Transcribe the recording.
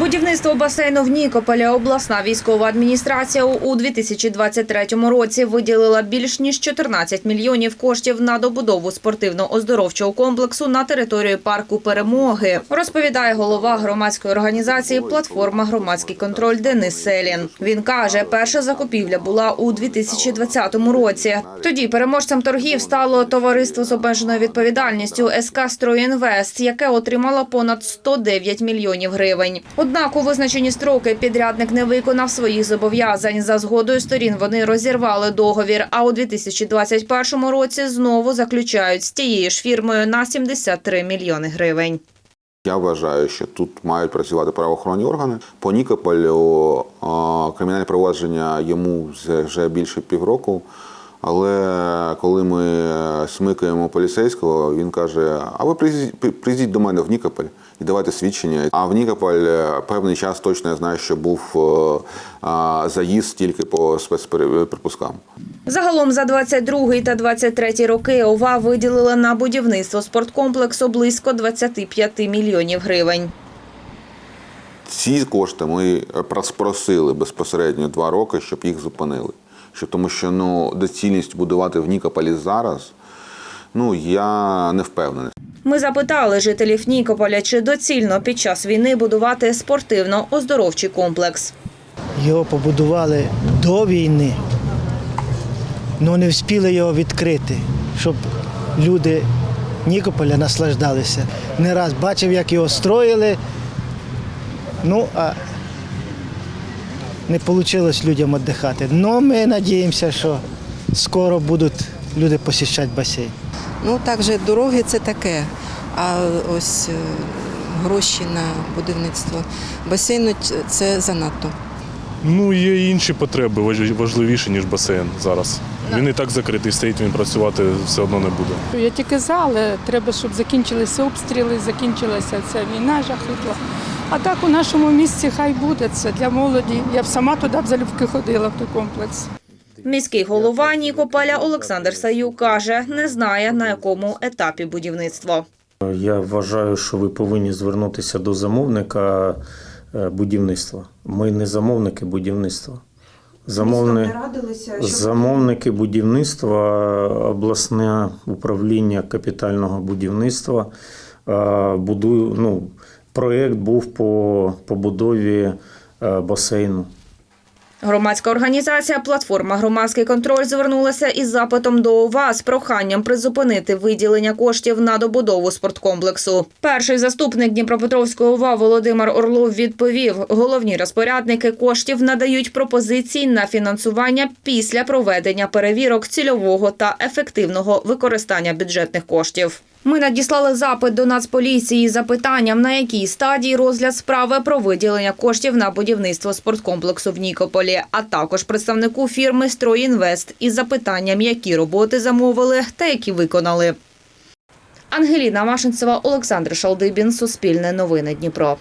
Будівництво басейну в Нікополі обласна військова адміністрація у 2023 році виділила більш ніж 14 мільйонів коштів на добудову спортивно-оздоровчого комплексу на території парку Перемоги. Розповідає голова громадської організації Платформа громадський контроль Денис Селін. Він каже, перша закупівля була у 2020 році. Тоді переможцем торгів стало товариство з обмеженою відповідальністю СК «Стройінвест», яке отримало понад 109 мільйонів гривень. Однак у визначені строки підрядник не виконав своїх зобов'язань. За згодою сторін вони розірвали договір. А у 2021 році знову заключають з тією ж фірмою на 73 мільйони гривень. Я вважаю, що тут мають працювати правоохоронні органи. По Нікополю кримінальне провадження йому вже- більше півроку. Але коли ми е, смикаємо поліцейського, він каже: А ви приїздіть- при- до мене в Нікополь і давайте свідчення. А в Нікополь е, певний час точно я знаю, що був е, заїзд тільки по спецприпускам. Загалом за 22 та 23 роки ОВА виділила на будівництво спорткомплексу близько 25 мільйонів гривень. Ці кошти ми просили безпосередньо два роки, щоб їх зупинили. Щоб, тому що ну, доцільність будувати в Нікополі зараз, ну я не впевнений. Ми запитали жителів Нікополя, чи доцільно під час війни будувати спортивно-оздоровчий комплекс. Його побудували до війни, але не встигли його відкрити, щоб люди Нікополя наслаждалися. Не раз бачив, як його строїли. Ну, а не вийшло людям віддихати. Але ми сподіваємося, що скоро будуть люди посіщати басейн. Ну, також дороги це таке, а ось е, гроші на будівництво басейну це занадто. Ну, є інші потреби важливіші, ніж басейн зараз. Він і так закритий стоїть, він працювати все одно не буде. Я тільки за, але треба, щоб закінчилися обстріли, закінчилася ця війна жахитла. А так у нашому місці хай буде це для молоді. Я б сама туди б залюбки ходила в той комплекс. Міський голова Нікополя Олександр Саюк каже, не знає на якому етапі будівництво. Я вважаю, що ви повинні звернутися до замовника е, будівництва. Ми не замовники будівництва. Замовни... Замовники будівництва, обласне управління капітального будівництва. Будую, ну, проєкт був по побудові е, басейну. Громадська організація Платформа громадський контроль звернулася із запитом до ОВА з проханням призупинити виділення коштів на добудову спорткомплексу. Перший заступник Дніпропетровської ОВА Володимир Орлов відповів: головні розпорядники коштів надають пропозиції на фінансування після проведення перевірок цільового та ефективного використання бюджетних коштів. Ми надіслали запит до Нацполіції з запитанням, на якій стадії розгляд справи про виділення коштів на будівництво спорткомплексу в Нікополі, а також представнику фірми «Стройінвест» із запитанням, які роботи замовили та які виконали. Ангеліна Машинцева, Олександр Шалдибін, Суспільне новини Дніпро.